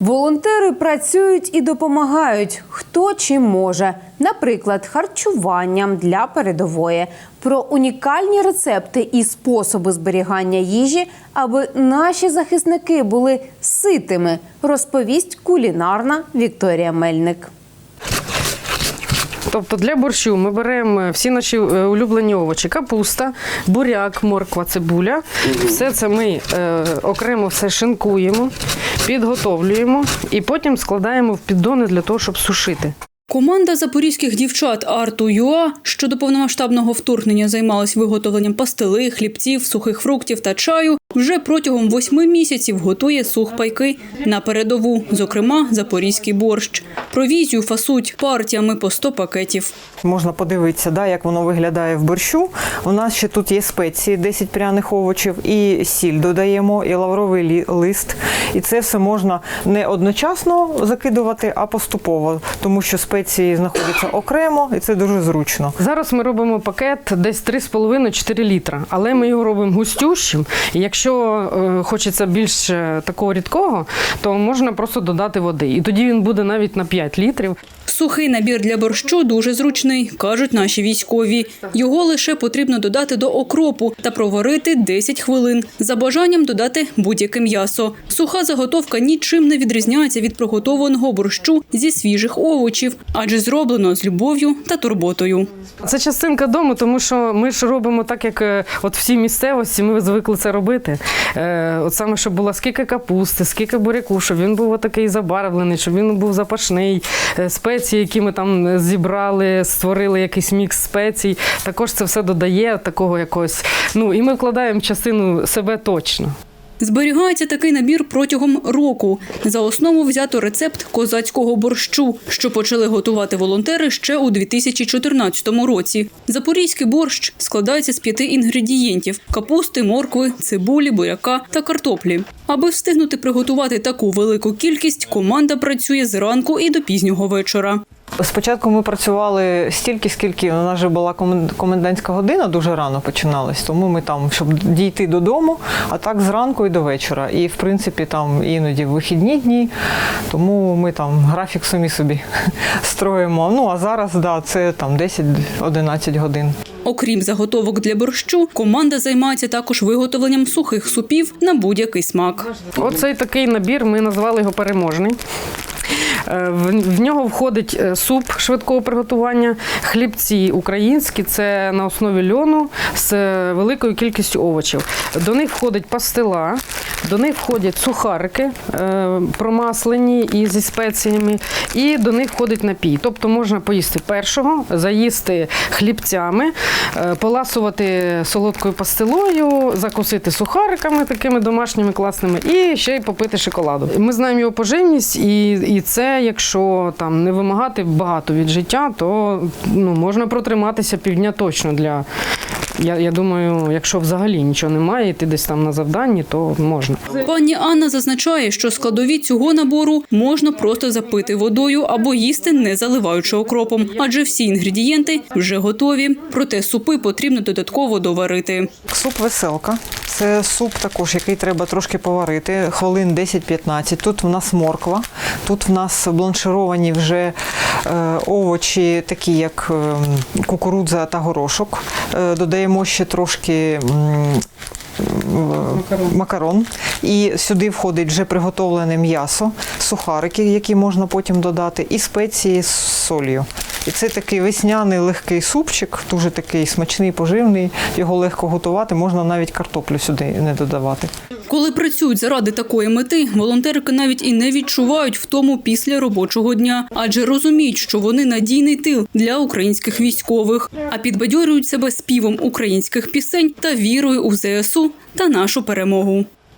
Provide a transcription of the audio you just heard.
Волонтери працюють і допомагають хто чим може, наприклад, харчуванням для передової. Про унікальні рецепти і способи зберігання їжі, аби наші захисники були ситими, розповість кулінарна Вікторія Мельник. Тобто для борщу ми беремо всі наші е, улюблені овочі: капуста, буряк, морква, цибуля. Все це ми е, окремо все шинкуємо, підготовлюємо і потім складаємо в піддони для того, щоб сушити. Команда запорізьких дівчат Арту ЮА, що до повномасштабного вторгнення займалась виготовленням пастили, хлібців, сухих фруктів та чаю, вже протягом восьми місяців готує сухпайки на передову, зокрема запорізький борщ. Провізію фасуть партіями по 100 пакетів. Можна подивитися, да, як воно виглядає в борщу. У нас ще тут є спеції, 10 пряних овочів, і сіль додаємо, і лавровий лист. І це все можна не одночасно закидувати, а поступово, тому що спеції знаходяться окремо, і це дуже зручно. Зараз ми робимо пакет десь 3,5-4 літра, але ми його робимо густющим. І якщо е, хочеться більш е, такого рідкого, то можна просто додати води. І тоді він буде навіть на 5 літрів. Сухий набір для борщу дуже зручний, кажуть наші військові. Його лише потрібно додати до окропу та проварити 10 хвилин. За бажанням додати будь-яке м'ясо. Суха заготовка нічим не відрізняється від приготованого борщу зі свіжих овочів, адже зроблено з любов'ю та турботою. Це частинка дому, тому що ми ж робимо так, як е, от всі місцевості, ми звикли це робити. Е, от саме, щоб було скільки капусти, скільки буряку, щоб він був такий забарвлений, щоб він був запашний. Е, Спеції, які ми там зібрали, створили якийсь мікс спецій. Також це все додає такого якогось. Ну і ми вкладаємо частину себе точно. Зберігається такий набір протягом року. За основу взято рецепт козацького борщу, що почали готувати волонтери ще у 2014 році. Запорізький борщ складається з п'яти інгредієнтів: капусти, моркви, цибулі, буряка та картоплі. Аби встигнути приготувати таку велику кількість, команда працює зранку і до пізнього вечора. Спочатку ми працювали стільки, скільки у нас вже була комен- комендантська година, дуже рано починалась, тому ми там, щоб дійти додому, а так зранку і до вечора. І в принципі там іноді вихідні дні, тому ми там графік самі собі строїмо. Ну а зараз да, це там 10-11 годин. Окрім заготовок для борщу, команда займається також виготовленням сухих супів на будь-який смак. Оцей такий набір ми назвали його переможний. Е, В, нього входить е, суп швидкого приготування, хлібці українські, це на основі льону з е, великою кількістю овочів. До них входить пастила, до них входять сухарики промаслені і зі спеціями, і до них входить напій. Тобто можна поїсти першого, заїсти хлібцями, поласувати солодкою пастилою, закусити сухариками такими домашніми класними, і ще й попити шоколаду. Ми знаємо його поживність, і, і це, якщо там не вимагати багато від життя, то ну, можна протриматися півдня точно для. Я, я думаю, якщо взагалі нічого немає, і ти десь там на завданні, то можна. Пані Анна зазначає, що складові цього набору можна просто запити водою або їсти, не заливаючи окропом, адже всі інгредієнти вже готові. Проте супи потрібно додатково доварити. Суп веселка. Це суп також, який треба трошки поварити, хвилин 10-15. Тут в нас морква, тут в нас бланшировані вже е, овочі, такі як е, кукурудза та горошок. Е, додаємо ще трошки. Макарон. макарон. І сюди входить вже приготовлене м'ясо, сухарики, які можна потім додати, і спеції з солью. І це такий весняний легкий супчик, дуже такий смачний, поживний. Його легко готувати, можна навіть картоплю сюди не додавати. Коли працюють заради такої мети, волонтерки навіть і не відчувають втому після робочого дня, адже розуміють, що вони надійний тил для українських військових, а підбадьорюють себе співом українських пісень та вірою у ЗСУ та нашу перемогу.